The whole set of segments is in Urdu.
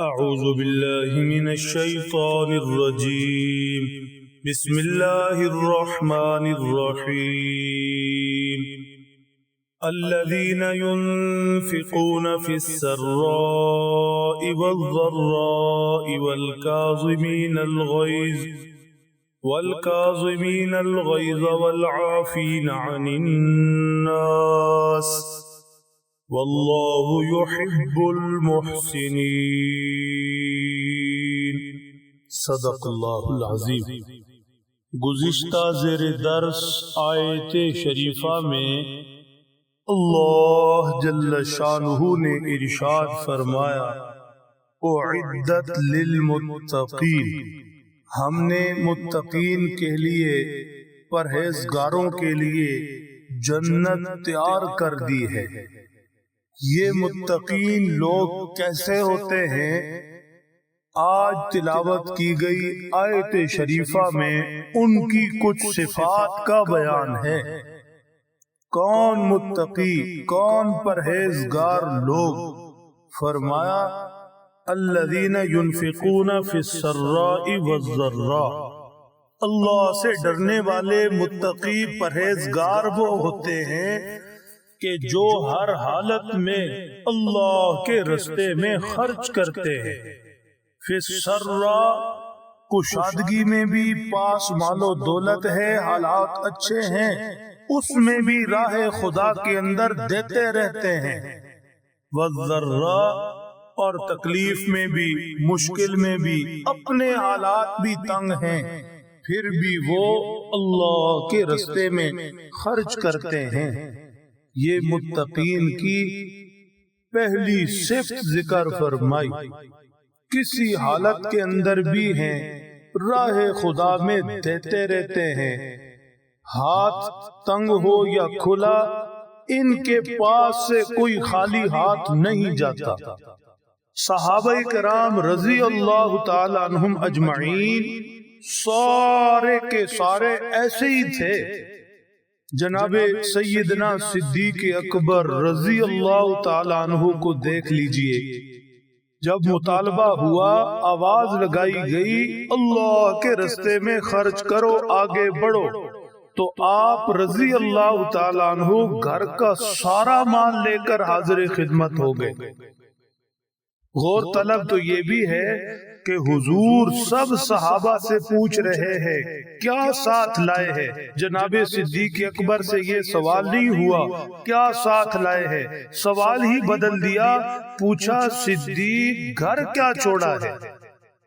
أعوذ بالله من الشيطان الرجيم. بسم الله الرحمن الرحيم. الذين ينفقون في السراء والضراء والكاظمين الغيظ والكاظمين الغيظ والعافين عن الناس والله يحب المحسنين صدق اللہ العظیم. گزشتہ زیر درس آیت شریفہ میں اللہ جل شانہ نے ارشاد فرمایا، اعدت للمتقین. ہم نے متقین کے لیے، پرہیزگاروں کے لیے جنت تیار کر دی ہے۔ یہ متقین لوگ کیسے ہوتے ہیں؟ آج تلاوت کی گئی آیت شریفہ میں ان کی کچھ صفات کا بیان ہے۔ کون متقی، کون پرہیزگار لوگ؟ فرمایا، الذین ينفقون فی السراء والضراء۔ اللہ سے ڈرنے والے متقی پرہیزگار وہ ہوتے ہیں کہ جو ہر حالت میں اللہ کے رستے میں خرچ کرتے ہیں۔ فی السراء کشادگی میں بھی پاس مال و دولت ہے حالات اچھے ہیں۔ اس میں بھی راہ خدا کے اندر دیتے رہتے ہیں۔ والضراء اور تکلیف میں بھی مشکل میں بھی اپنے حالات بھی تنگ ہیں۔ پھر بھی وہ اللہ کے رستے میں خرچ کرتے ہیں۔ یہ متقین کی پہلی صفت ذکر فرمائی۔ کسی حالت کے اندر بھی ہیں، راہ خدا میں دیتے رہتے ہیں۔ ہاتھ تنگ ہو یا کھلا، ان کے پاس سے کوئی خالی ہاتھ نہیں جاتا۔ صحابہ کرام رضی اللہ تعالی عنہم اجمعین سارے کے سارے ایسے ہی تھے۔ جناب سیدنا صدیق اکبر رضی اللہ تعالی عنہ کو دیکھ لیجیے۔ جب مطالبہ ہوا، آواز لگائی گئی، اللہ کے رستے میں خرچ کرو، آگے بڑھو۔ تو آپ رضی اللہ تعالیٰ عنہ گھر کا سارا مال لے کر حاضر خدمت ہو گئے۔ غور طلب تو یہ بھی ہے کہ حضور سب صحابہ سے پوچھ رہے ہیں کیا ساتھ لائے ہیں؟ جناب صدیق اکبر سے یہ سوال نہیں ہوا کیا ساتھ لائے ہیں؟ سوال ہی بدل دیا پوچھا صدیق گھر کیا چھوڑا ہے؟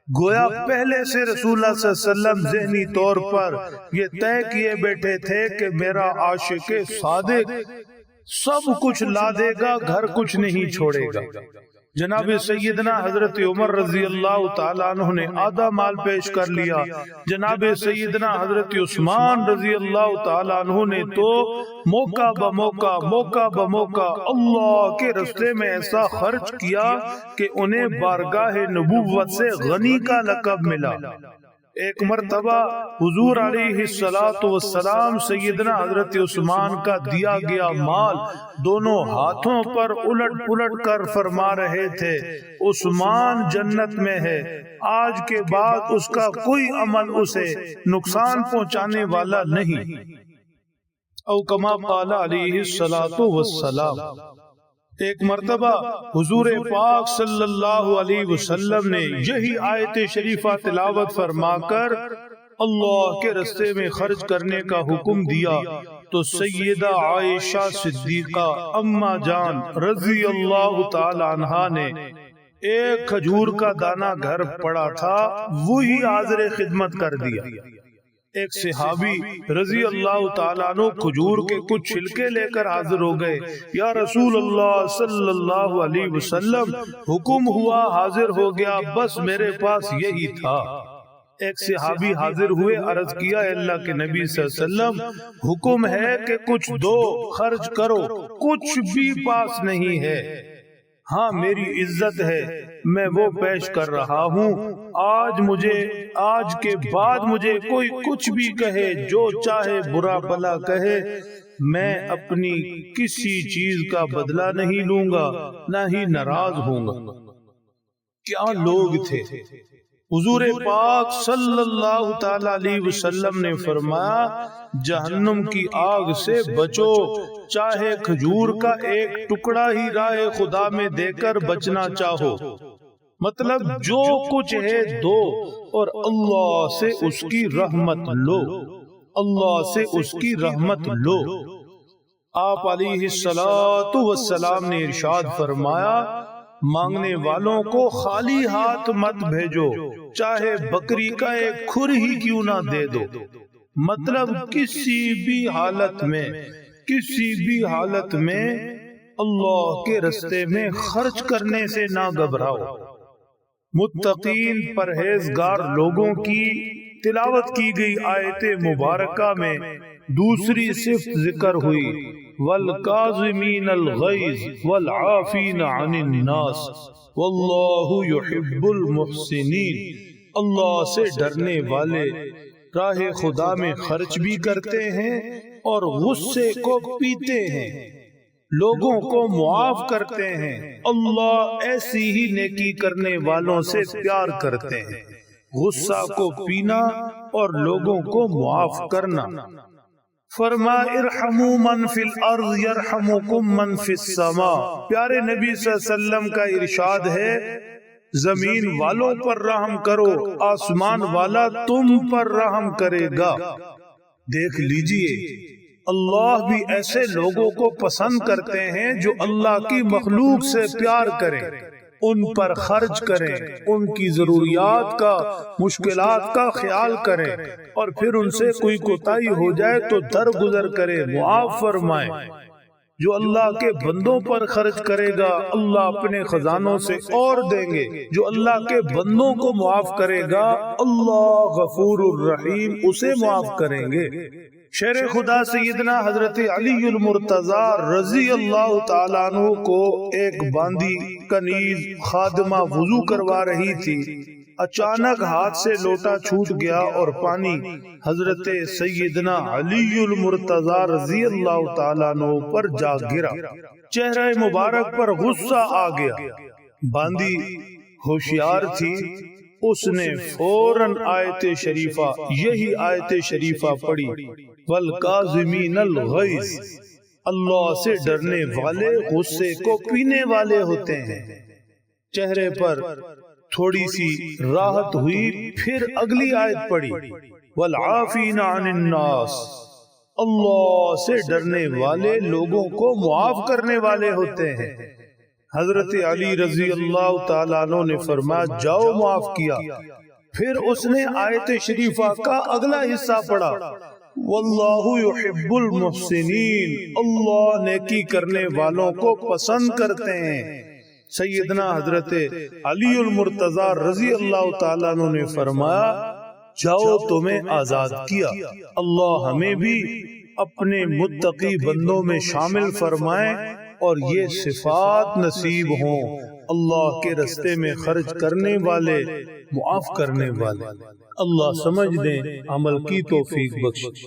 گویا پہلے سے رسول اللہ صلی اللہ علیہ وسلم ذہنی طور پر یہ طے کیے بیٹھے تھے کہ میرا عاشق صادق سب کچھ لا دے گا گھر کچھ نہیں چھوڑے گا جناب سیدنا حضرت عمر رضی اللہ تعالیٰ عنہ نے آدھا مال پیش کر لیا۔ جناب سیدنا حضرت عثمان رضی اللہ تعالیٰ عنہ نے تو موقع بموقع موقع بموقع اللہ کے رستے میں ایسا خرچ کیا کہ انہیں بارگاہ نبوت سے غنی کا لقب ملا۔ ایک مرتبہ حضور علیہ السلام سیدنا حضرت عثمان کا دیا گیا مال دونوں ہاتھوں پر الٹ پلٹ کر فرما رہے تھے، عثمان جنت میں ہے، آج کے بعد اس کا کوئی عمل اسے نقصان پہنچانے والا نہیں۔ او کما قال علیہ السلام ایک مرتبہ حضور پاک صلی اللہ علیہ وسلم نے یہی آیت شریفہ تلاوت فرما کر اللہ کے رستے میں خرچ کرنے کا حکم دیا تو سیدہ عائشہ صدیقہ اما جان رضی اللہ تعالی عنہ نے ایک کھجور کا دانہ گھر پڑا تھا، وہی حاضر خدمت کر دیا۔ ایک صحابی رضی اللہ تعالیٰ عنہ کھجور کے کچھ چھلکے لے کر حاضر ہو گئے۔ یا رسول اللہ صلی اللہ علیہ وسلم حکم ہوا حاضر ہو گیا بس میرے پاس یہی تھا۔ ایک صحابی حاضر ہوئے عرض کیا اللہ کے نبی صلی اللہ علیہ وسلم حکم ہے کہ کچھ دو خرچ کرو کچھ بھی پاس نہیں ہے۔ ہاں میری عزت ہے، میں وہ پیش کر رہا ہوں۔ آج مجھے، آج کے بعد مجھے کوئی کچھ بھی کہے، جو چاہے برا بلا کہے۔ میں اپنی کسی چیز کا بدلہ نہیں لوں گا، نہ ہی ناراض ہوں گا۔ کیا لوگ تھے؟ حضور پاک صلی اللہ تعالی علیہ وسلم نے فرمایا جہنم کی آگ سے بچو چاہے کھجور کا ایک ٹکڑا ہی راہ خدا میں دے کر بچنا چاہو۔ مطلب جو کچھ ہے دو اور اللہ سے اس کی رحمت لو۔ اللہ سے اس کی رحمت لو۔ آپ علیہ السلام نے ارشاد فرمایا مانگنے والوں کو خالی ہاتھ مت بھیجو، چاہے بکری کا ایک کھر ہی کیوں نہ دے دو۔ مطلب کسی بھی حالت میں، کسی بھی حالت میں اللہ کے رستے میں خرچ کرنے سے نہ گھبراؤ۔ متقین پرہیزگار لوگوں کی تلاوت کی گئی آیت مبارکہ میں دوسری صفت ذکر ہوئی والکاظمین الغیظ والعافین عن الناس واللہ يحب المحسنین اللہ سے ڈرنے والے راہ خدا میں خرچ بھی کرتے ہیں اور غصے کو پیتے ہیں۔ لوگوں کو معاف کرتے ہیں۔ اللہ ایسی ہی نیکی کرنے والوں سے پیار کرتے ہیں۔ غصہ کو پینا اور لوگوں کو معاف کرنا۔ فرما ارحمو من فی الارض یرحمکم من فی السماء۔ پیارے نبی صلی اللہ علیہ وسلم کا ارشاد ہے زمین والوں پر رحم کرو آسمان والا تم پر رحم کرے گا۔ دیکھ لیجیے اللہ بھی ایسے لوگوں کو پسند کرتے ہیں جو اللہ کی مخلوق سے پیار کریں۔ ان پر خرچ کریں، ان کی ضروریات کا، مشکلات کا خیال کریں۔ اور پھر ان سے کوئی کوتاہی ہو جائے تو در گزر کرے معاف فرمائے جو اللہ کے بندوں پر خرچ کرے گا، اللہ اپنے خزانوں سے اور دیں گے۔ جو اللہ کے بندوں کو معاف کرے گا، اللہ غفور الرحیم اسے معاف کریں گے۔ شیر خدا سیدنا حضرت علی المرتضی رضی اللہ تعالیٰ عنہ کو ایک باندی کنیز خادمہ وضو کروا رہی تھی۔ اچانک ہاتھ سے لوٹا چھوٹ گیا اور پانی حضرت سیدنا علی المرتضی رضی اللہ تعالیٰ عنہ پر جا گرا۔ چہرہ مبارک پر غصہ آ گیا۔ باندی ہوشیار تھی۔ اس نے فوراً آیت شریفہ یہی آیت شریفہ پڑھی۔ والکاظمین الغیظ۔ اللہ سے ڈرنے والے، غصے کو پینے والے ہوتے ہیں۔ چہرے پر تھوڑی سی راحت ہوئی، پھر اگلی آیت پڑھی۔ والعافین عن الناس۔ اللہ سے ڈرنے والے لوگوں کو معاف کرنے والے ہوتے ہیں۔ حضرت علی رضی اللہ تعالیٰ عنہ نے فرمایا، جاؤ معاف کیا۔ پھر اس نے آیت شریفہ کا اگلا حصہ پڑھا۔ واللہ يحب المحسنین۔ اللہ نیکی کرنے والوں کو پسند کرتے ہیں۔ سیدنا حضرت علی المرتضی رضی اللہ تعالیٰ نے فرمایا، جاؤ تمہیں آزاد کیا۔ اللہ ہمیں بھی اپنے متقی بندوں میں شامل فرمائیں اور یہ صفات نصیب ہوں۔ اللہ کے رستے میں خرچ کرنے والے، معاف کرنے والے۔ اللہ سمجھ دیں، عمل کی توفیق بخش۔